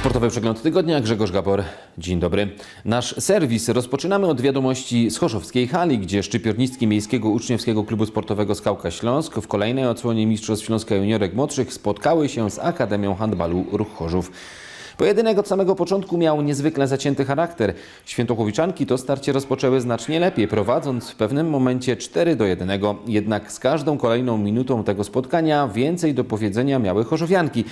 Sportowy przegląd tygodnia, Grzegorz Gabor. Dzień dobry. Nasz serwis rozpoczynamy od wiadomości z Chorzowskiej Hali, gdzie szczypiornistki Miejskiego Uczniowskiego Klubu Sportowego Skałka Śląsk w kolejnej odsłonie Mistrzostw Śląska Juniorek Młodszych spotkały się z Akademią Handbalu Ruch Chorzów. Pojedynek od samego początku miał niezwykle zacięty charakter. Świętochłowiczanki to starcie rozpoczęły znacznie lepiej, prowadząc w pewnym momencie 4 do 1. Jednak z każdą kolejną minutą tego spotkania więcej do powiedzenia miały chorzowianki.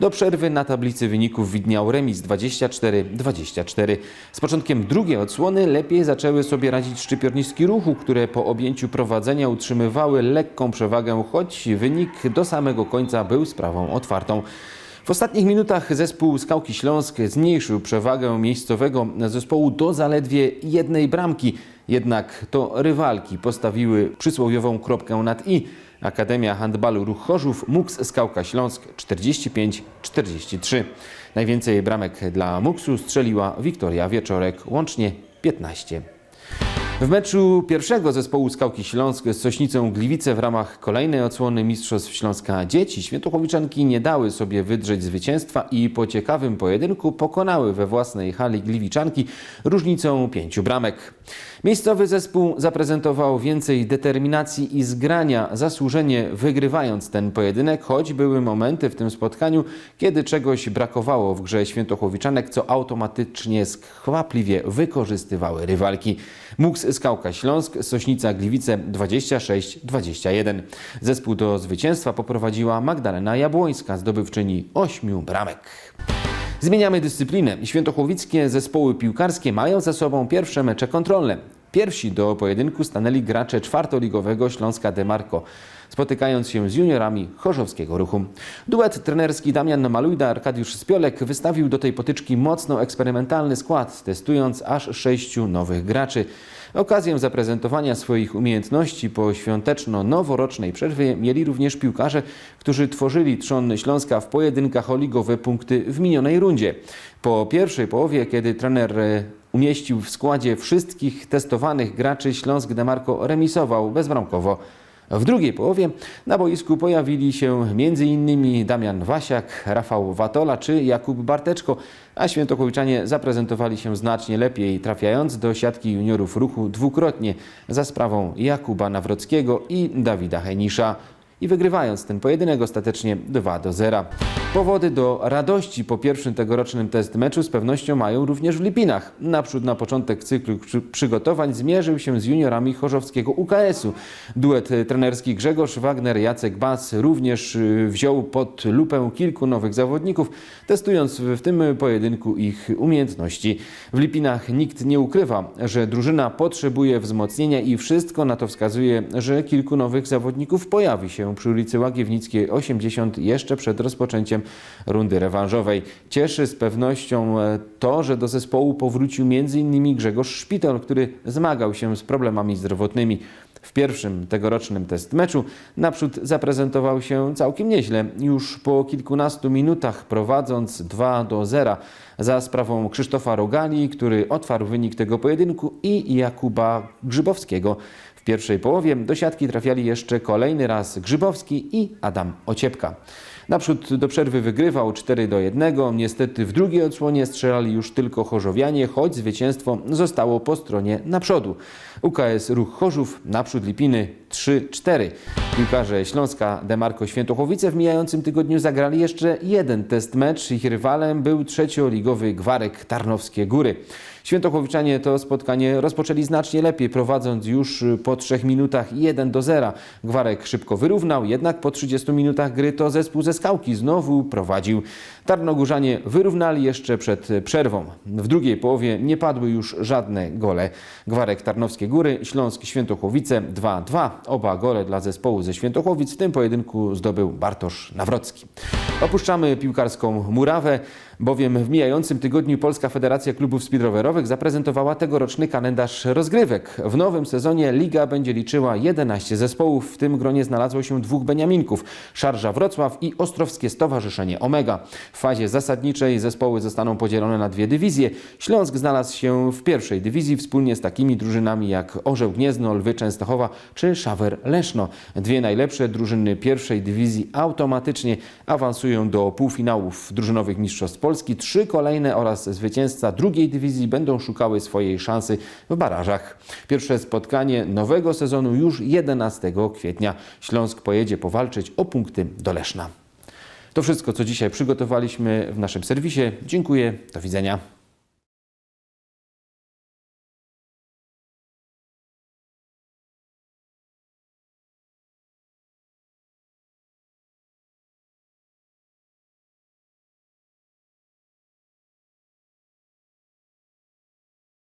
Do przerwy na tablicy wyników widniał remis 24-24. Z początkiem drugiej odsłony lepiej zaczęły sobie radzić szczypiornistki ruchu, które po objęciu prowadzenia utrzymywały lekką przewagę, choć wynik do samego końca był sprawą otwartą. W ostatnich minutach zespół Skałki Śląsk zmniejszył przewagę miejscowego zespołu do zaledwie jednej bramki. Jednak to rywalki postawiły przysłowiową kropkę nad i. Akademia Handbalu Ruch Chorzów, MUKS Skałka Śląsk 45-43. Najwięcej bramek dla MUKSu strzeliła Wiktoria Wieczorek, łącznie 15. W meczu pierwszego zespołu Skałki Śląsk z Sośnicą Gliwice w ramach kolejnej odsłony Mistrzostw Śląska Dzieci Świętochłowiczanki nie dały sobie wydrzeć zwycięstwa i po ciekawym pojedynku pokonały we własnej hali Gliwiczanki różnicą pięciu bramek. Miejscowy zespół zaprezentował więcej determinacji i zgrania, zasłużenie wygrywając ten pojedynek, choć były momenty w tym spotkaniu, kiedy czegoś brakowało w grze Świętochłowiczanek, co automatycznie skwapliwie wykorzystywały rywalki. MUKS Skałka Śląsk, Sośnica Gliwice 26-21. Zespół do zwycięstwa poprowadziła Magdalena Jabłońska, zdobywczyni ośmiu bramek. Zmieniamy dyscyplinę. Świętochłowickie zespoły piłkarskie mają za sobą pierwsze mecze kontrolne. Pierwsi do pojedynku stanęli gracze czwartoligowego Śląska Demarco, spotykając się z juniorami chorzowskiego ruchu. Duet trenerski Damian Malujda, Arkadiusz Spiolek wystawił do tej potyczki mocno eksperymentalny skład, testując aż sześciu nowych graczy. Okazję zaprezentowania swoich umiejętności po świąteczno-noworocznej przerwie mieli również piłkarze, którzy tworzyli trzon Śląska w pojedynkach o ligowe punkty w minionej rundzie. Po pierwszej połowie, kiedy trener umieścił w składzie wszystkich testowanych graczy, Śląsk Demarco remisował bezbramkowo. W drugiej połowie na boisku pojawili się m.in. Damian Wasiak, Rafał Watola czy Jakub Barteczko, a Świętochłowiczanie zaprezentowali się znacznie lepiej, trafiając do siatki juniorów ruchu dwukrotnie za sprawą Jakuba Nawrockiego i Dawida Henisza i wygrywając ten pojedynek ostatecznie 2 do 0. Powody do radości po pierwszym tegorocznym test meczu z pewnością mają również w Lipinach. Naprzód na początek cyklu przy- przygotowań zmierzył się z juniorami chorzowskiego UKS-u. Duet trenerski Grzegorz Wagner, Jacek Bas również y, wziął pod lupę kilku nowych zawodników, testując w tym pojedynku ich umiejętności. W Lipinach nikt nie ukrywa, że drużyna potrzebuje wzmocnienia i wszystko na to wskazuje, że kilku nowych zawodników pojawi się przy ulicy Łagiewnickiej 80 jeszcze przed rozpoczęciem rundy rewanżowej. Cieszy z pewnością e, to, że do zespołu powrócił m.in. Grzegorz Szpital, który zmagał się z problemami zdrowotnymi. W pierwszym tegorocznym test meczu naprzód zaprezentował się całkiem nieźle. Już po kilkunastu minutach prowadząc 2 do 0 za sprawą Krzysztofa Rogali, który otwarł wynik tego pojedynku i Jakuba Grzybowskiego. W pierwszej połowie do siatki trafiali jeszcze kolejny raz Grzybowski i Adam Ociepka. Naprzód do przerwy wygrywał 4 do 1. Niestety w drugiej odsłonie strzelali już tylko Chorzowianie, choć zwycięstwo zostało po stronie naprzodu. UKS Ruch Chorzów, naprzód Lipiny 3-4. Piłkarze Śląska Demarco Świętochłowice w mijającym tygodniu zagrali jeszcze jeden test mecz. Ich rywalem był trzecioligowy Gwarek Tarnowskie Góry. Świętochłowiczanie to spotkanie rozpoczęli znacznie lepiej, prowadząc już po trzech minutach 1 do 0. Gwarek szybko wyrównał, jednak po 30 minutach gry to zespół ze Skałki znowu prowadził. Tarnogórzanie wyrównali jeszcze przed przerwą. W drugiej połowie nie padły już żadne gole. Gwarek Tarnowskie Góry, Śląsk Świętochłowice 2-2. Oba gole dla zespołu ze Świętochłowic w tym pojedynku zdobył Bartosz Nawrocki. Opuszczamy piłkarską murawę, bowiem w mijającym tygodniu Polska Federacja Klubów Speedrowerowych zaprezentowała tegoroczny kalendarz rozgrywek. W nowym sezonie liga będzie liczyła 11 zespołów, w tym gronie znalazło się dwóch Beniaminków, Szarża Wrocław i Ostrowskie Stowarzyszenie Omega. W fazie zasadniczej zespoły zostaną podzielone na dwie dywizje. Śląsk znalazł się w pierwszej dywizji wspólnie z takimi drużynami jak Orzeł Gniezno, Lwy Częstochowa czy Szawer Leszno. Dwie najlepsze drużyny pierwszej dywizji automatycznie awansują do półfinałów drużynowych Mistrzostw Polski. Trzy kolejne oraz zwycięzca drugiej dywizji będą szukały swojej szansy w barażach. Pierwsze spotkanie nowego sezonu już 11 kwietnia. Śląsk pojedzie powalczyć o punkty do Leszna. To wszystko, co dzisiaj przygotowaliśmy w naszym serwisie. Dziękuję, do widzenia.